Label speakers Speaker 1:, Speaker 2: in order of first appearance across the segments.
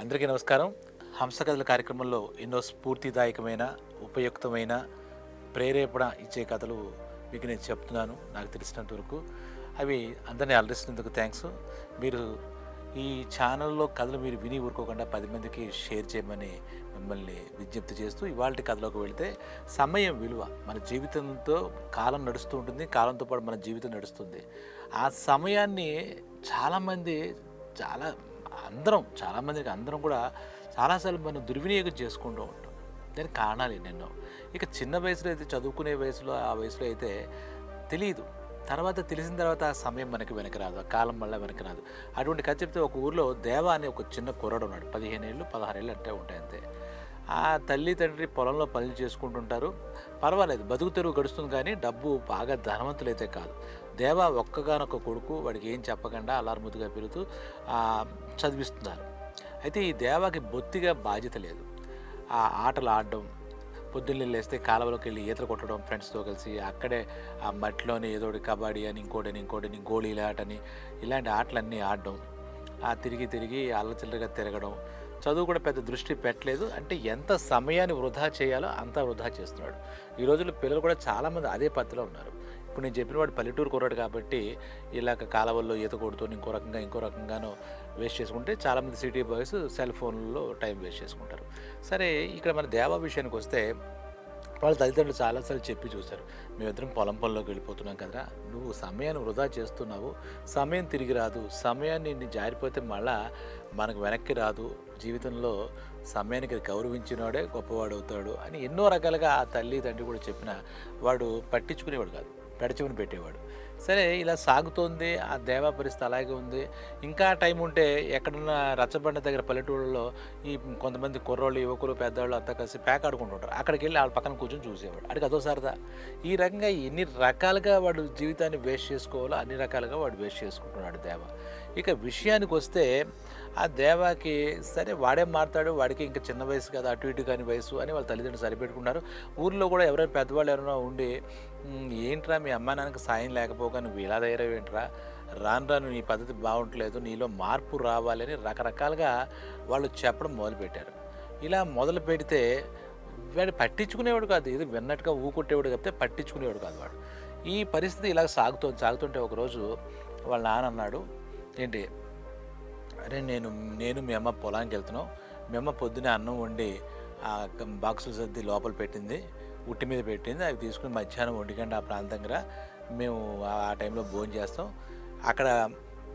Speaker 1: అందరికీ నమస్కారం. హంసకథల కార్యక్రమంలో ఎన్నో స్ఫూర్తిదాయకమైన ఉపయుక్తమైన ప్రేరేపణ ఇచ్చే కథలు మీకు నేను చెప్తున్నాను. నాకు తెలిసినంత వరకు అవి అందరినీ అలరిస్తున్నందుకు థ్యాంక్స్ మీరు ఈ ఛానల్లో కథలు మీరు విని ఊరుకోకుండా పది మందికి షేర్ చేయమని మిమ్మల్ని విజ్ఞప్తి చేస్తూ ఇవాళ కథలోకి వెళితే సమయం విలువ. మన జీవితంతో కాలం నడుస్తూ ఉంటుంది. కాలంతో పాటు మన జీవితం నడుస్తుంది. ఆ సమయాన్ని చాలామంది చాలా అందరం చాలామందికి అందరం కూడా చాలాసార్లు మనం దుర్వినియోగం చేసుకుంటూ ఉంటాం. దానికి కారణాలు ఎన్నెన్నో. ఇక చిన్న వయసులో అయితే చదువుకునే వయసులో ఆ వయసులో అయితే తెలియదు తర్వాత తెలిసిన తర్వాత ఆ సమయం మనకి వెనక రాదు ఆ కాలం మళ్ళీ వెనక రాదు. అటువంటి కథ చెప్తే ఒక ఊర్లో దేవా అనే ఒక చిన్న కుర్రాడు ఉన్నాడు. పదిహేను ఏళ్ళు పదహారు ఏళ్ళు అంటే ఉంటాయి అంతే. ఆ తల్లి తండ్రి పొలంలో పనులు చేసుకుంటుంటారు. పర్వాలేదు బతుకు తెరువు గడుస్తుంది కానీ డబ్బు బాగా ధనవంతులైతే కాదు. దేవా ఒక్కగానొక్క కొడుకు వాడికి ఏం చెప్పకుండా అలారముద్దుగా పెరుగుతూ చదివిస్తున్నారు. అయితే ఈ దేవాకి బొత్తిగా బాధ్యత లేదు. ఆ ఆటలు ఆడడం పొద్దున్నే లేస్తే కాలువలోకి వెళ్ళి ఈతలు కొట్టడం ఫ్రెండ్స్తో కలిసి అక్కడే ఆ మట్టిలోని ఏదోటి కబడ్డీ అని ఇంకోటిని ఇంకోటిని గోళీల ఆటని ఇలాంటి ఆటలన్నీ ఆడడం ఆ తిరిగి తిరిగి అల్లచిల్లరగా తిరగడం చదువు కూడా పెద్ద దృష్టి పెట్టలేదు. అంటే ఎంత సమయాన్ని వృధా చేయాలో అంత వృధా చేస్తున్నాడు. ఈ రోజుల్లో పిల్లలు కూడా చాలామంది అదే పద్ధతిలో ఉన్నారు. ఇప్పుడు నేను చెప్పిన వాడు పల్లెటూరు కుర్రాడు కాబట్టి ఇలాగ కాలవల్లో ఈత కొడుతూ ఇంకో రకంగా ఇంకో రకంగానో వేస్ట్ చేసుకుంటే చాలామంది సిటీ బాయ్స్ సెల్ ఫోన్లో టైం వేస్ట్ చేసుకుంటారు. సరే ఇక్కడ మన దేవా విషయానికి వస్తే వాళ్ళ తల్లిదండ్రులు చాలాసార్లు చెప్పి చూశారు మేమిద్దరం పొలం పొలంలోకి వెళ్ళిపోతున్నాం కదా నువ్వు సమయాన్ని వృధా చేస్తున్నావు సమయం తిరిగి రాదు సమయాన్ని నీ జారిపోతే మళ్ళా మనకు వెనక్కి రాదు జీవితంలో సమయానికి గౌరవించినవాడే గొప్పవాడు అవుతాడు అని ఎన్నో రకాలుగా ఆ తల్లి తండ్రి కూడా చెప్పిన వాడు పట్టించుకునేవాడు కాదు. పెడచెవిని పెట్టేవాడు. సరే ఇలా సాగుతోంది ఆ దేవా పరిస్థితి అలాగే ఉంది. ఇంకా టైం ఉంటే ఎక్కడన్నా రచ్చబండ దగ్గర పల్లెటూళ్ళలో ఈ కొంతమంది కుర్రోళ్ళు యువకులు పెద్దవాళ్ళు అంతా కలిసి ప్యాక్ ఆడుకుంటుంటారు. అక్కడికి వెళ్ళి వాళ్ళ పక్కన కూర్చొని చూసేవాడు. అడిగి అదో సరదా. ఈ రకంగా ఎన్ని రకాలుగా వాడు జీవితాన్ని వేస్ట్ చేసుకోవాలో అన్ని రకాలుగా వాడు వేస్ట్ చేసుకుంటున్నాడు దేవ. ఇక విషయానికి వస్తే ఆ దేవాకి సరే వాడే మారుతాడు వాడికి ఇంకా చిన్న వయసు కదా అటు ఇటు కాని వయసు అని వాళ్ళ తల్లిదండ్రులు సరిపెట్టుకున్నారు ఊర్లో కూడా ఎవరైనా పెద్దవాళ్ళు ఎవరైనా ఉండి ఏంట్రా మీ అమ్మా నాన్నకి సాయం లేకపోగా నువ్వు ఇలా ఏంట్రా? రాను రాను నీ పద్ధతి బాగుంటలేదు నీలో మార్పు రావాలని రకరకాలుగా వాళ్ళు చెప్పడం మొదలుపెట్టారు. ఇలా మొదలు పెడితే వాడు పట్టించుకునేవాడు కాదు ఇది విన్నట్టుగా ఊకొట్టేవాడు కాకపోతే పట్టించుకునేవాడు కాదు వాడు. ఈ పరిస్థితి ఇలా సాగుతుంది సాగుతుంటే ఒకరోజు వాళ్ళ నాన్న అన్నాడు ఏంటి అరే నేను నేను మీ అమ్మ పొలానికి వెళ్తున్నాం. మీ అమ్మ పొద్దునే అన్నం వండి ఆ బాక్సులు సర్ది లోపల పెట్టింది. ఉట్టి మీద పెట్టింది. అవి తీసుకుని మధ్యాహ్నం ఒంటిగంట ఆ ప్రాంతం దగ్గర మేము ఆ టైంలో భోజనం చేస్తాం. అక్కడ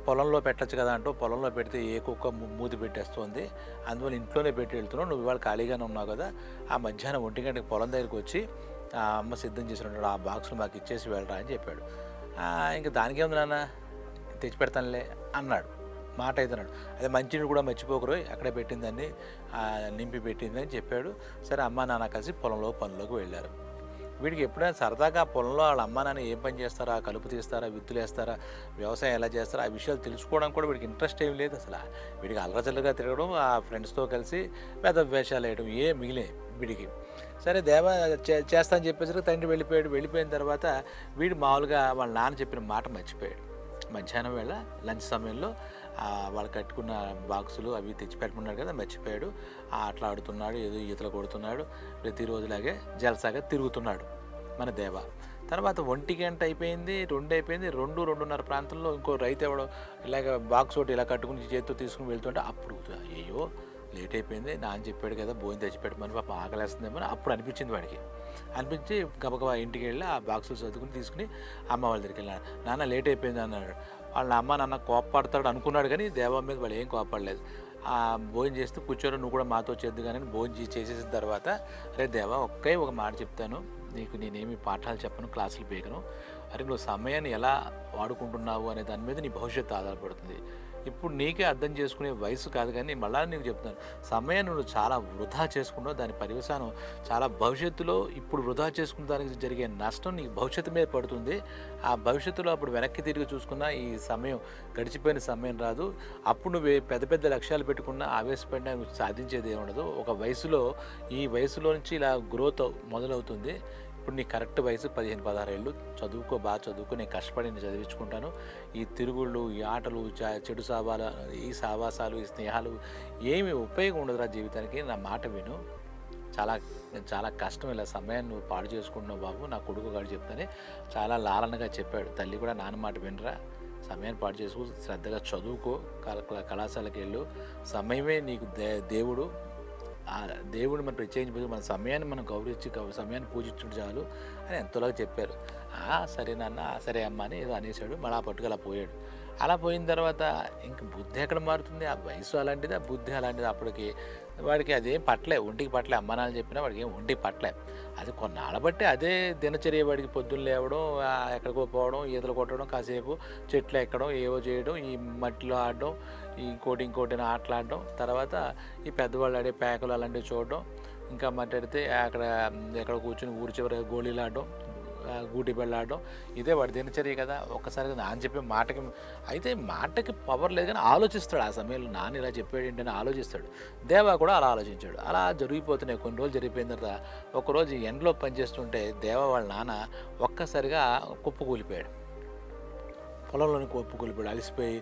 Speaker 1: పొలంలో పెట్టచ్చు కదా అంటూ పొలంలో పెడితే ఏ కుక్క మూతి పెట్టేస్తుంది. అందువల్ల ఇంట్లోనే పెట్టి వెళ్తున్నావు నువ్వు ఇవాళ ఖాళీగానే ఉన్నావు కదా. ఆ మధ్యాహ్నం ఒంటి గంటకి పొలం దగ్గరికి వచ్చి ఆ అమ్మ సిద్ధం చేసినట్టు ఆ బాక్సులు మాకు ఇచ్చేసి వెళ్ళరా అని చెప్పాడు. ఇంకా దానికేముంది నాన్న? తెచ్చి పెడతానులే అన్నాడు. మాట అవుతున్నాడు అదే మంచినీడు కూడా మర్చిపోకరు అక్కడే పెట్టిందని నింపి పెట్టిందని చెప్పాడు. సరే అమ్మ నాన్న కలిసి పొలంలో పనులకు వెళ్ళారు. వీడికి ఎప్పుడైనా సరదాగా పొలంలో వాళ్ళ అమ్మ నాన్న ఏం పని చేస్తారా కలుపు తీస్తారా విత్తులు వేస్తారా వ్యవసాయం ఎలా చేస్తారా ఆ విషయాలు తెలుసుకోవడం కూడా వీడికి ఇంట్రెస్ట్ ఏం లేదు అసలు. వీడికి అల్లరచల్లగా తిరగడం ఆ ఫ్రెండ్స్తో కలిసి పెద్ద వేషాలు వేయడం ఏ మిగిలే వీడికి. సరే దేవ చే చేస్తా అని చెప్పేసరికి తండ్రి వెళ్ళిపోయాడు. వెళ్ళిపోయిన తర్వాత వీడు మామూలుగా వాళ్ళ నాన్న చెప్పిన మాట మర్చిపోయాడు. మధ్యాహ్నం వేళ లంచ్ సమయంలో వాళ్ళు కట్టుకున్న బాక్సులు అవి తెచ్చి పెట్టుకున్నాడు కదా మర్చిపోయాడు. ఆ ఆటలు ఆడుతున్నాడు ఏదో ఈతలు కొడుతున్నాడు. ప్రతిరోజులాగే జలసాగా తిరుగుతున్నాడు మన దేవ. తర్వాత ఒంటి గంట అయిపోయింది రెండు అయిపోయింది రెండు రెండున్నర ప్రాంతంలో ఇంకో రైతు ఎవడో ఇలాగ బాక్స్ ఒకటి ఇలా కట్టుకుని చేతితో తీసుకుని వెళ్తుంటే అప్పుడు అయ్యో లేట్ అయిపోయింది నాన్న చెప్పాడు కదా భోజనం తెచ్చిపెట్టమని పాప ఆకలేస్తుందేమో అని అప్పుడు అనిపించింది వాడికి. అనిపించి గబగబా ఇంటికి వెళ్ళి ఆ బాక్సులు సర్దుకుని తీసుకుని అమ్మ వాళ్ళ దగ్గరికి వెళ్ళాడు. నాన్న లేట్ అయిపోయింది అన్నాడు. వాళ్ళ అమ్మ నాన్న కోప్పడతాడు అనుకున్నాడు కానీ దేవా మీద వాళ్ళు ఏం కోపడలేదు ఆ భోజనం చేస్తూ కూర్చోరు నువ్వు కూడా మాతో చేద్దు కానీ భోజనం చేసేసిన తర్వాత అరే దేవా ఒక్కే ఒక మాట చెప్తాను. నీకు నేనేమి పాఠాలు చెప్పను క్లాసులు పీకను. అరే నువ్వు సమయాన్ని ఎలా వాడుకుంటున్నావు అనే దాని మీద నీ భవిష్యత్తు ఆధారపడుతుంది. ఇప్పుడు నీకే అర్థం చేసుకునే వయసు కాదు కానీ మళ్ళా నీకు చెప్తాను సమయాన్ని నువ్వు చాలా వృధా చేసుకున్నావు దాని పరివసానం చాలా భవిష్యత్తులో ఇప్పుడు వృధా చేసుకున్న దానికి జరిగే నష్టం నీకు భవిష్యత్తు మీద పడుతుంది. ఆ భవిష్యత్తులో అప్పుడు వెనక్కి తిరిగి చూసుకున్నా ఈ సమయం గడిచిపోయిన సమయం రాదు. అప్పుడు నువ్వు పెద్ద పెద్ద లక్ష్యాలు పెట్టుకున్నా ఆవేశపడినా సాధించేది ఏమి ఉండదు ఒక వయసులో ఈ వయసులో నుంచి ఇలా గ్రోత్ మొదలవుతుంది. ఇప్పుడు నీ కరెక్ట్ వయసు పదిహేను పదహారు ఏళ్ళు. చదువుకో బాగా చదువుకో. నేను కష్టపడి నేను చదివించుకుంటాను. ఈ తిరుగుళ్ళు ఈ ఆటలు చ- చెడు సావాల ఈ సావాసాలు ఈ స్నేహాలు ఏమి ఉపయోగం ఉండదురా జీవితానికి. నా మాట విను. చాలా చాలా కష్టం ఇలా సమయాన్ని నువ్వు పాడు చేసుకుంటున్నావు బాబు. నా కొడుకు గారు చెప్తానే. చాలా లాలనగా చెప్పాడు. తల్లి కూడా నాన్న మాట వినరా. సమయాన్ని పాడు చేసుకో. శ్రద్ధగా చదువుకో. కళాశాలకు వెళ్ళు. సమయమే నీకు దే దేవుడు. ఆ దేవుడు మనం ప్రత్యేకించి మన సమయాన్ని మనం గౌరవించి గౌ- సమయాన్ని పూజించుడు చాలు అని ఎంతలాగా చెప్పారు. "ఆ, సరే నాన్న సరే అమ్మ అని ఏదో అనేసాడు మళ్ళీ ఆ పట్టుకు అలా పోయాడు. అలా పోయిన తర్వాత ఇంక బుద్ధి ఎక్కడ మారుతుంది? ఆ వయసు అలాంటిది? ఆ బుద్ధి అలాంటిది? అప్పటికి వాడికి అదేం పట్టలే ఒంటికి పట్టలే అమ్మ చెప్పినా వాడికి ఏం ఒంటికి పట్టలే. అది కొన్నాళ్ళ బట్టి అదే దినచర్య వాడికి పొద్దున్న లేవడం ఎక్కడికో పోవడం ఈతలు కొట్టడం కాసేపు చెట్లు ఎక్కడం ఏవో చేయడం ఈ మట్టిలో ఆడడం ఇంకోటి ఇంకోటి ఆటలాడడం తర్వాత ఈ పెద్దవాళ్ళు ఆడే పేకలు అలాంటివి చూడడం ఇంకా మాట్లాడితే అక్కడ ఎక్కడ కూర్చుని ఊరి చివర గోళీలు ఆడడం గూటి పెళ్ళాడడం. ఇదే వాడి దినచర్య కదా. ఒక్కసారి నాన్న చెప్పే మాటకి అయితే మాటకి పవర్ లేదు కానీ ఆలోచిస్తాడు ఆ సమయంలో. నాన్న ఇలా చెప్పాడు ఏంటని ఆలోచిస్తాడు. దేవా కూడా అలా ఆలోచించాడు. అలా జరిగిపోతున్నాయి. కొన్ని రోజులు జరిగిపోయిన తర్వాత ఒకరోజు ఎండలో పనిచేస్తుంటే దేవా వాళ్ళ నాన్న ఒక్కసారిగా కుప్పకూలిపోయాడు. పొలంలోని కొప్పు కూలిపోయాడు అలసిపోయి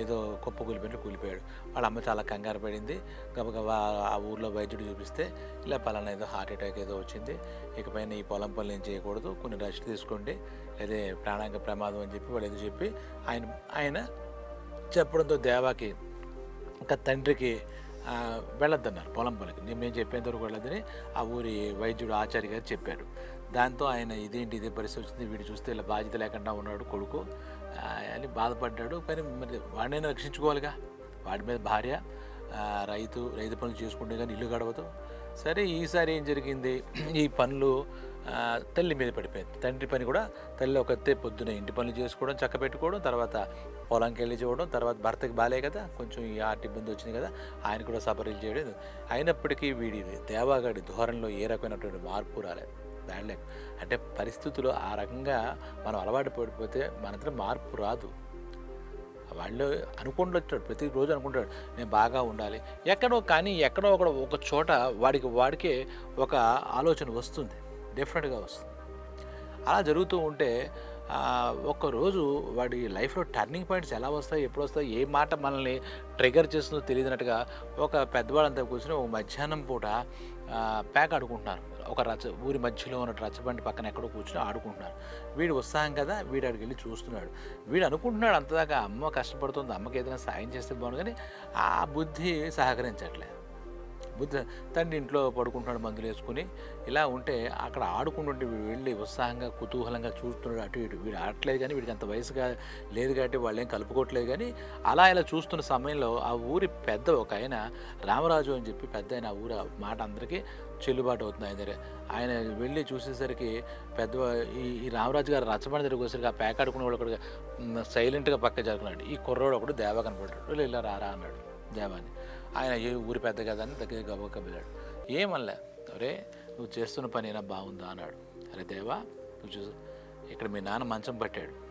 Speaker 1: ఏదో కొప్పు కూలిపోయినట్టు కూలిపోయాడు. వాళ్ళ అమ్మ చాలా కంగారు పడింది. గబగబా ఆ ఊర్లో వైద్యుడు చూపిస్తే ఇలా పలానా ఏదో హార్ట్ అటాక్ ఏదో వచ్చింది. ఇకపైన ఈ పొలం పనులు ఏం చేయకూడదు. కొన్ని రెస్ట్ తీసుకోండి. లేదా ప్రాణాంగ ప్రమాదం అని చెప్పి వాళ్ళు ఏదో చెప్పి ఆయన ఆయన చెప్పడంతో దేవాకి ఇంకా తండ్రికి వెళ్ళొద్దన్నారు పొలం పనికి. నేను మేము చెప్పేంత వరకు వెళ్ళొద్దని ఆ ఊరి వైద్యుడు ఆచార్య గారు చెప్పారు. దాంతో ఆయన ఇదేంటి ఇదే పరిస్థితి వచ్చింది వీడు చూస్తే ఇలా బాధ్యత లేకుండా ఉన్నాడు కొడుకు. అని బాధపడ్డాడు. కానీ మరి వాడినైనా రక్షించుకోవాలిగా. వాడి మీద భార్య రైతు రైతు పనులు చేసుకుంటే కానీ ఇల్లు గడవదు. సరే ఈసారి ఏం జరిగింది? ఈ పనులు తల్లి మీద పడిపోయింది. తండ్రి పని కూడా తల్లి ఒకతే పొద్దున ఇంటి పనులు చేసుకోవడం చక్క పెట్టుకోవడం తర్వాత పొలంకి వెళ్ళి చూడడం తర్వాత భర్తకి బాలే కదా కొంచెం ఈ ఆర్ట్ ఇబ్బంది వచ్చింది కదా ఆయన కూడా సఫరీలు చేయడం. అయినప్పటికీ వీడి దేవాగాడి ధోరణిలో ఏ రకమైనటువంటి మార్పు రాలేదు. దాడలేం అంటే పరిస్థితులు ఆ రకంగా మనం అలవాటు పడిపోతే మనంతా మార్పు రాదు. వాళ్ళు అనుకుంటూ ప్రతిరోజు అనుకుంటాడు నేను బాగా ఉండాలి. ఎక్కడో కానీ ఎక్కడో ఒక ఒక చోట వాడికి వాడికే ఒక ఆలోచన వస్తుంది డెఫినెట్గా వస్తుంది. అలా జరుగుతూ ఉంటే ఒక్కరోజు వాడి లైఫ్లో టర్నింగ్ పాయింట్స్ ఎలా వస్తాయి ఎప్పుడు వస్తాయి ఏ మాట మనల్ని ట్రిగర్ చేస్తుందో తెలియనట్టుగా ఒక పెద్దవాళ్ళంతా కూర్చొని ఒక మధ్యాహ్నం పూట ప్యాక్ ఆడుకుంటున్నారు. ఒక రచ్చ ఊరి మధ్యలో ఉన్న రచ్చబండి పక్కన ఎక్కడో కూర్చొని ఆడుకుంటున్నారు. వీడు ఉత్సాహం కదా వీడు అడిగి వెళ్ళి చూస్తున్నాడు. వీడు అనుకుంటున్నాడు అంతదాకా అమ్మ కష్టపడుతుంది అమ్మకి ఏదైనా సాయం చేస్తే బాగుండు కానీ ఆ బుద్ధి సహకరించట్లేదు. బుద్ధ తండ్రి ఇంట్లో పడుకుంటున్నాడు మందులు వేసుకుని ఇలా ఉంటే అక్కడ ఆడుకుంటుంటే వీడు వెళ్ళి ఉత్సాహంగా కుతూహలంగా చూస్తున్నాడు అటు ఇటు. వీడు ఆడట్లేదు కానీ వీడికి అంత వయసుగా లేదు కాబట్టి వాళ్ళు ఏం కలుపుకోవట్లేదు కానీ అలా ఇలా చూస్తున్న సమయంలో ఆ ఊరి పెద్ద ఒక ఆయన రామరాజు అని చెప్పి పెద్ద ఆయన ఆ ఊరు మాట అందరికీ చెల్లుబాటు అవుతుంది ఆయన దగ్గర. ఆయన వెళ్ళి చూసేసరికి పెద్ద ఈ ఈ రామరాజు గారు రచ్చబండి దగ్గరికి ఆ పేకాడుకునే వాళ్ళు ఒకటి సైలెంట్గా పక్క జరుగుతున్నాడు ఈ కుర్రోడు ఒకడు దేవా కనపడ్డాడు ఇలా రారా అన్నాడు దేవాని. ఆయన ఏ ఊరి పెద్ద కదా అని దగ్గర గబక్క వెళ్ళాడు. ఏమనలే అరే నువ్వు చేస్తున్న పని అయినా బాగుందా? అన్నాడు. అరే దేవా నువ్వు చూసు ఇక్కడ మీ నాన్న మంచం పట్టాడు.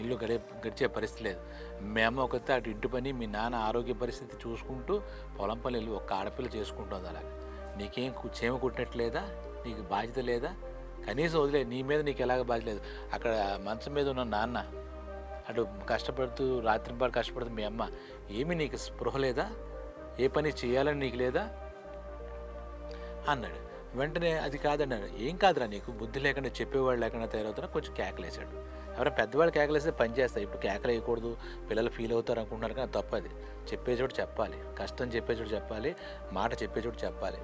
Speaker 1: ఇల్లు గడి గడిచే పరిస్థితి లేదు. మేము ఒకతే అటు ఇంటి పని మీ నాన్న ఆరోగ్య పరిస్థితి చూసుకుంటూ పొలం పని వెళ్ళి ఒక ఆడపిల్ల చేసుకుంటుంది అలాగే. నీకేం చేమ కుట్టినట్టు కుట్టినట్లేదా? నీకు బాధ్యత లేదా? కనీసం వదిలే నీ మీద నీకు ఎలాగ బాధ్యత లేదు. అక్కడ మంచం మీద ఉన్న నాన్న అటు కష్టపడుతూ రాత్రింపాలు కష్టపడుతూ మీ అమ్మ ఏమీ నీకు స్పృహ లేదా? ఏ పని చేయాలని నీకు లేదా? అన్నాడు. వెంటనే అది కాదన్నాడు. ఏం కాదురా నీకు? బుద్ధి లేకుండా చెప్పేవాడు లేకుండా తయారవుతున్నా కొంచెం కేకలేశాడు. ఎవరైనా పెద్దవాళ్ళు కేకలేస్తే పని చేస్తాయి ఇప్పుడు కేకలు వేయకూడదు. పిల్లలు ఫీల్ అవుతారు అనుకుంటున్నారు కానీ తప్పది చెప్పే చోటు చెప్పాలి. కష్టం చెప్పే చోటు చెప్పాలి. మాట చెప్పే చోటు చెప్పాలి.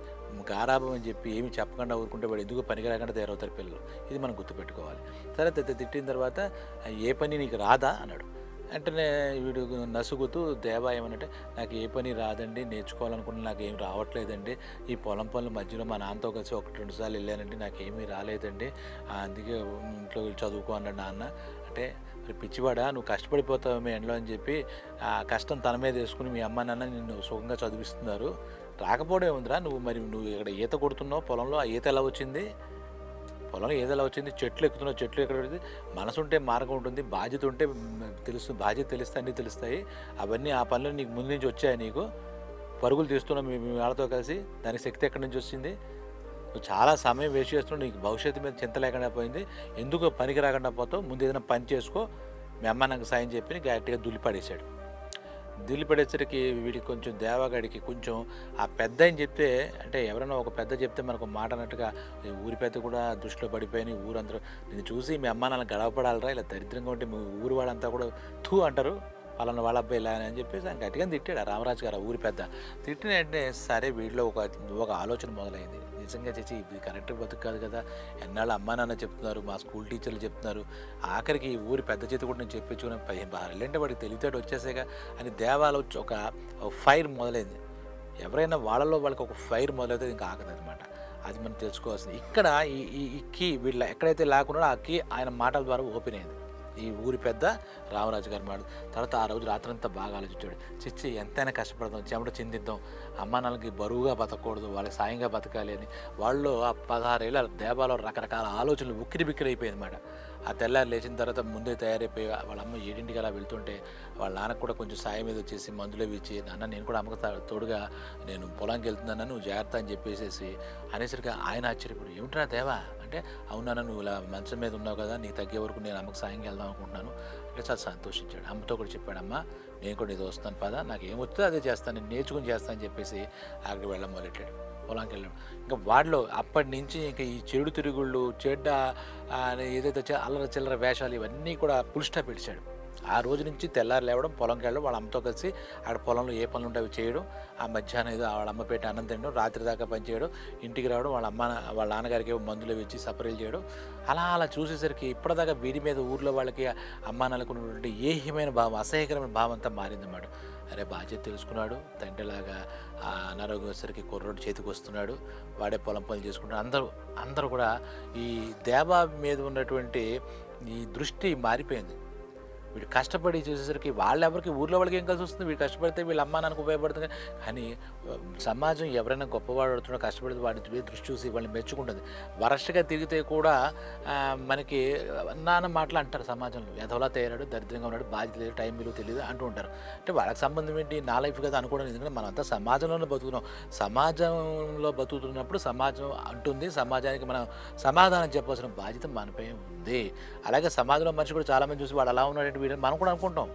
Speaker 1: గారాభం అని చెప్పి ఏమి చెప్పకుండా ఊరుకుంటే వాడు ఎందుకు పనికి రాకుండా తయారవుతారు పిల్లలు? ఇది మనం గుర్తుపెట్టుకోవాలి. సరే తిట్టిన తర్వాత ఏ పని నీకు రాదా? అన్నాడు. వెంటనే వీడు నసుగుతూ దేవా ఏమనంటే నాకు ఏ పని రాదండి నేర్చుకోవాలనుకున్న నాకు ఏం రావట్లేదండి. ఈ పొలం పనుల మధ్యలో మా నాన్నతో కలిసి ఒకటి రెండు సార్లు వెళ్ళానండి నాకు ఏమీ రాలేదండి. అందుకే ఇంట్లో చదువుకో అన్నాడు నాన్న. అంటే మరి పిచ్చివాడా నువ్వు కష్టపడిపోతావు మీ ఎండలో అని చెప్పి ఆ కష్టం తన మీద వేసుకుని మీ అమ్మ నాన్న నిన్ను సుఖంగా చదివిస్తున్నారు. రాకపోవడం ఏముందిరా నువ్వు మరి నువ్వు ఇక్కడ ఈత కొడుతున్నావు పొలంలో ఆ ఈత ఎలా వచ్చింది? పొలంలో ఏదైనా వచ్చింది? చెట్లు ఎక్కుతున్నావు చెట్లు ఎక్కడ పడింది మనసు ఉంటే మార్గం ఉంటుంది బాధ్యత ఉంటే తెలుస్తుంది బాధ్యత తెలిస్తే అన్నీ తెలుస్తాయి. అవన్నీ ఆ పనులు నీకు ముందు నుంచి వచ్చాయి నీకు. పరుగులు తీస్తున్నావు మీ మీ వాళ్ళతో కలిసి. దానికి శక్తి ఎక్కడి నుంచి వచ్చింది? నువ్వు చాలా సమయం వేస్ట్ చేస్తున్నావు. నీకు భవిష్యత్తు మీద చింత లేకుండా పోయింది. ఎందుకు పనికి రాకుండా పోతావు. ముందు ఏదైనా పని చేసుకో. మీ అమ్మ నాకు సాయం చెప్పి గట్టిగా దులిపడేశాడు. దులిపడేసరికి వీడికి కొంచెం దేవగాడికి కొంచెం ఆ పెద్ద అని చెప్తే అంటే ఎవరైనా ఒక పెద్ద చెప్తే మనకు మాట అన్నట్టుగా ఊరి పెద్ద కూడా దృష్టిలో పడిపోయి ఊరందరూ నేను చూసి మీ అమ్మ నాన్న గడవపడాలరా ఇలా దరిద్రంగా ఉంటే మీ ఊరి వాళ్ళంతా కూడా థూ అంటారు. వాళ్ళని వాళ్ళ అబ్బాయి ఇలా అని చెప్పేసి ఆయన గట్టిగా తిట్టాడు. రామరాజు గారు ఊరి పెద్ద తిట్టిన వెంటనే సరే వీడిలో ఒక ఒక ఆలోచన మొదలైంది. నిజంగా చేసి ఇది కరెక్ట్ బతుకు కాదు కదా. ఎన్నాళ్ళు అమ్మా నాన్న చెప్తున్నారు మా స్కూల్ టీచర్లు చెప్తున్నారు. ఆఖరికి ఈ ఊరి పెద్ద చేతి కూడా నేను చెప్పించుకుని వెళ్ళంటే వాడికి తెలివితేట వచ్చేసేగా అని దేవాలో ఒక ఒక ఫైర్ మొదలైంది. ఎవరైనా వాళ్ళలో వాళ్ళకి ఒక ఫైర్ మొదలైతే ఇంకా ఆగదనమాట అది మనం తెలుసుకోవాల్సింది. ఇక్కడ ఈ ఈ- ఈ కీ వీళ్ళ ఎక్కడైతే లేకున్నాడో ఆ కీ ఆయన మాటల ద్వారా ఓపెన్ అయింది. ఈ ఊరి పెద్ద రామరాజు గారి మాట తర్వాత ఆ రోజు రాత్రంతా బాగా ఆలోచించాడు చిచ్చి ఎంతైనా కష్టపడదాం చెమట చిందిద్దాం. అమ్మా నాన్నకి బరువుగా బతకూడదు వాళ్ళకి సాయంగా బతకాలి అని. వాళ్ళు ఆ పదహారేళ్ళ దేవాలో రకరకాల ఆలోచనలు ఉక్కిరి బిక్కిరి అయిపోయింది అనమాట ఆ తెల్లారి లేచిన తర్వాత ముందే తయారైపోయి వాళ్ళ అమ్మ ఏడింటికి అలా వెళ్తుంటే వాళ్ళ నాన్నకు కూడా కొంచెం సాయం మీద వచ్చేసి మందులు అవి ఇచ్చి నాన్న నేను కూడా అమ్మకు తోడుగా నేను పొలానికి వెళ్తున్నాను నువ్వు జాగ్రత్త అని చెప్పేసేసి అనేసరికి ఆయన ఆశ్చర్యపోడు ఏమిట్రా దేవా అంటే అవునా నువ్వు ఇలా మంచం మీద ఉన్నావు కదా నీకు తగ్గే వరకు నేను అమ్మకు సాయం వెళ్దాం అనుకుంటున్నాను. అంటే చాలా సంతోషించాడు. అమ్మతో కూడా చెప్పాడు అమ్మ నేను కూడా ఇది వస్తాను పదా నాకు ఏమొస్తుందో అదే చేస్తాను నేను నేర్చుకుని చేస్తాను అని చెప్పేసి అక్కడికి వెళ్ళడం మొదలెట్టాడు. పొలానికి వెళ్ళాడు. ఇంకా వాడిలో అప్పటి నుంచి ఇంకా ఈ చెడు తిరుగుళ్ళు చెడ్డ ఏదైతే అల్లర చిల్లర వేషాలు ఇవన్నీ కూడా పుల్ పిలిచాడు ఆ రోజు నుంచి తెల్లారి లేవడం పొలంకి వెళ్ళడం వాళ్ళ అమ్మతో కలిసి ఆడ పొలంలో ఏ పనులు ఉంటాయో అవి చేయడం ఆ మధ్యాహ్నం ఏదో వాళ్ళ అమ్మ పెట్టి అన్నం తినడం రాత్రి దాకా పని చేయడం ఇంటికి రావడం వాళ్ళ అమ్మ వాళ్ళ నాన్నగారికి ఏవో మందులు ఇచ్చి సపరీలు చేయడం అలా అలా చూసేసరికి ఇప్పటిదాకా వీడి మీద ఊర్లో వాళ్ళకి అమ్మానాలకు ఉన్నటువంటి ఏహ్యమైన భావం అసహ్యకరమైన భావం అంతా మారిందన్నమాట. అరే బాధ్యత తెలుసుకున్నాడు తండ్రిలాగా ఆ అనారోగ్యం వచ్చేసరికి కుర్రోడు చేతికి వస్తున్నాడు వాడే పొలం పనులు చేసుకుంటాడు అందరూ అందరూ కూడా ఈ దేవా మీద ఉన్నటువంటి ఈ దృష్టి మారిపోయింది. వీడు కష్టపడి చూసేసరికి వాళ్ళెవరికి ఊర్లో వాళ్ళకి ఏం కలిసి వస్తుంది? వీడు కష్టపడితే వీళ్ళ అమ్మ నాన్నకు ఉపయోగపడుతుంది. కానీ సమాజం ఎవరైనా గొప్పవాడు అవుతున్నా కష్టపడితే వాడి మీద దృష్టి చూసి వాళ్ళని మెచ్చుకుంటుంది. వరస్ట్గా తిరిగితే కూడా మనకి నాన్న మాటలు అంటారు సమాజంలో. ఎదవలా తయారాడు దరిద్రంగా ఉన్నాడు బాధ్యత లేదు టైం విలువ తెలియదు అంటూ ఉంటారు. అంటే వాళ్ళకి సంబంధం ఏంటి? నా లైఫ్ కదా అనుకోవడం ఎందుకంటే మనంతా సమాజంలోనే బతుకుతున్నాం. సమాజంలో బతుకుతున్నప్పుడు సమాజం అంటుంది సమాజానికి మనం సమాధానం చెప్పాల్సిన బాధ్యత మనపై ఉంది. అలాగే సమాజంలో మనిషి కూడా చాలామంది చూసి వాడు అలా ఉన్నాడంటే వీడు మనం కూడా అనుకుంటాం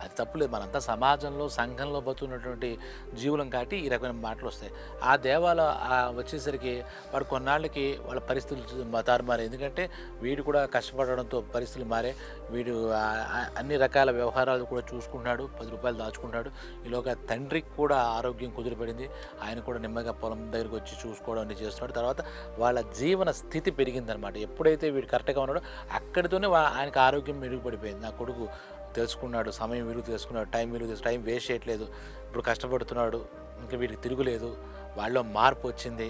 Speaker 1: అది తప్పులేదు. మనంతా సమాజంలో సంఘంలో బతుకున్నటువంటి జీవులం కాబట్టి ఈ రకమైన మాటలు వస్తాయి. ఆ దేవాలయ వచ్చేసరికి వాడు కొన్నాళ్ళకి వాళ్ళ పరిస్థితులు తారుమారే. ఎందుకంటే వీడు కూడా కష్టపడడంతో పరిస్థితులు మారే. వీడు అన్ని రకాల వ్యవహారాలు కూడా చూసుకుంటున్నాడు. పది రూపాయలు దాచుకుంటాడు ఈలోగా తండ్రికి కూడా ఆరోగ్యం కుదిరిపడింది. ఆయన కూడా నెమ్మదిగా పొలం దగ్గరికి వచ్చి చూసుకోవడం అన్ని చేస్తున్నాడు. తర్వాత వాళ్ళ జీవన స్థితి పెరిగిందనమాట ఎప్పుడైతే వీడు కరెక్ట్గా ఉన్నాడో అక్కడితోనే వా- ఆయనకు ఆరోగ్యం మెరుగుపడిపోయింది. నా కొడుకు తెలుసుకున్నాడు సమయం విలువ తెలుసుకున్నాడు టైం విలువ తెలుసు టైం వేస్ట్ చేయట్లేదు ఇప్పుడు కష్టపడుతున్నాడు ఇంకా వీడికి తిరుగులేదు. వాళ్ళలో మార్పు వచ్చింది.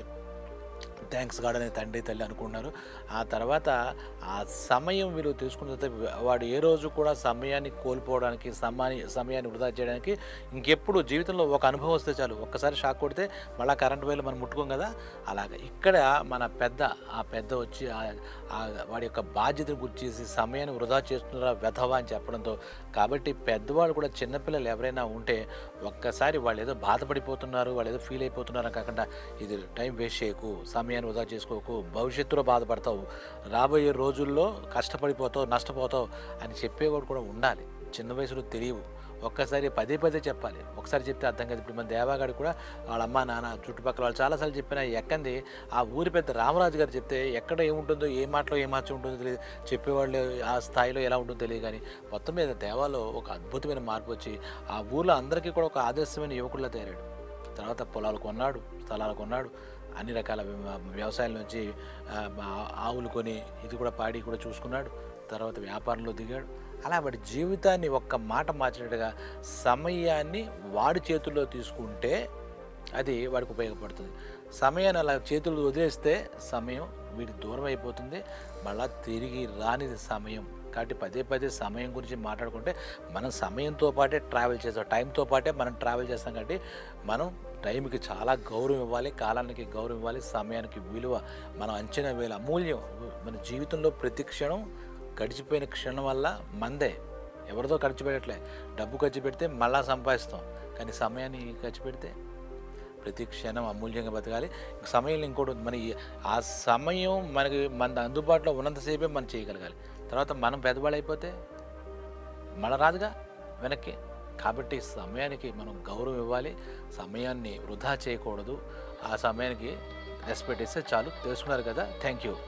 Speaker 1: థ్యాంక్స్ గాడ్ అనే తండ్రి తల్లి అనుకున్నారు ఆ తర్వాత ఆ సమయం వీళ్ళు తెలుసుకున్న తర్వాత వాడు ఏ రోజు కూడా సమయాన్ని కోల్పోవడానికి సమయాన్ని సమయాన్ని వృధా చేయడానికి ఇంకెప్పుడు జీవితంలో ఒక అనుభవం వస్తే చాలు. ఒక్కసారి షాక్ కొడితే మళ్ళీ కరెంట్ వైర్లు మనం ముట్టుకోం కదా? అలాగే. ఇక్కడ మన పెద్ద ఆ పెద్ద వచ్చి వాడి యొక్క బాధ్యతను గుర్చేసి సమయాన్ని వృధా చేస్తున్నారా వెధవా అని చెప్పడంతో కాబట్టి పెద్దవాళ్ళు కూడా చిన్నపిల్లలు ఎవరైనా ఉంటే ఒక్కసారి వాళ్ళు ఏదో బాధపడిపోతున్నారు వాళ్ళు ఏదో ఫీల్ అయిపోతున్నారు అని కాకుండా ఇది టైం వేస్ట్ చేయకు సమయాన్ని వృధా చేసుకోకు భవిష్యత్తులో బాధపడతావు. రాబోయే రోజుల్లో కష్టపడిపోతావు నష్టపోతావు అని చెప్పేవాడు కూడా ఉండాలి. చిన్న వయసులో తెలియవు. ఒక్కసారి పదే పదే చెప్పాలి. ఒకసారి చెప్తే అర్థం కాదు. ఇప్పుడు మన దేవాగాడు కూడా వాళ్ళ అమ్మ నాన్న చుట్టుపక్కల వాళ్ళు చాలాసార్లు చెప్పినా ఎక్కంది. ఆ ఊరి పెద్ద రామరాజు గారు చెప్తే ఎక్కడ ఏముంటుందో ఏ మాటలో ఏ మార్చి ఉంటుందో తెలియదు. చెప్పేవాళ్ళు ఆ స్థాయిలో ఎలా ఉంటుందో తెలియదు కానీ మొత్తం మీద దేవాలో ఒక అద్భుతమైన మార్పు వచ్చి ఆ ఊర్లో అందరికీ కూడా ఒక ఆదర్శమైన యువకుడిలా తయారాడు తర్వాత పొలాలు కొన్నాడు స్థలాలు కొన్నాడు. అన్ని రకాల వ్యవసాయం వ్యవసాయాల నుంచి ఆవులు కొని ఇది కూడా పాడి కూడా చూసుకున్నాడు. తర్వాత వ్యాపారంలో దిగాడు. అలా వాడి జీవితాన్ని ఒక్క మాట మార్చినట్టుగా సమయాన్ని వాడి చేతుల్లో తీసుకుంటే అది వాడికి ఉపయోగపడుతుంది. సమయాన్ని అలా చేతులు వదిలేస్తే సమయం వీడికి దూరం అయిపోతుంది. మళ్ళా తిరిగి రానిది సమయం. కాబట్టి పదే పదే సమయం గురించి మాట్లాడుకుంటే మనం సమయంతో పాటే ట్రావెల్ చేస్తాం. టైంతో పాటే మనం ట్రావెల్ చేస్తాం కాబట్టి మనం టైంకి చాలా గౌరవం ఇవ్వాలి కాలానికి గౌరవం ఇవ్వాలి సమయానికి విలువ మనం అంచనా వేల అమూల్యం. మన జీవితంలో ప్రతి క్షణం గడిచిపోయిన క్షణం వల్ల మందే. ఎవరితో ఖర్చు పెట్టట్లే. డబ్బు ఖర్చు పెడితే మళ్ళా సంపాదిస్తాం. కానీ సమయాన్ని ఖర్చు పెడితే ప్రతి క్షణం అమూల్యంగా బతకాలి. సమయం ఇంకోటి ఉంది. మన ఆ సమయం మనకి మన అందుబాటులో ఉన్నంతసేపే మనం చేయగలగాలి. తర్వాత మనం పెద్దవాళ్ళు అయిపోతే మళ్ళా రాదుగా? వెనక్కి. కాబట్టి సమయానికి మనం గౌరవం ఇవ్వాలి సమయాన్ని వృధా చేయకూడదు. ఆ సమయానికి రెస్పెక్ట్ ఇస్తే చాలు. తెలుసుకున్నారు కదా? Thank you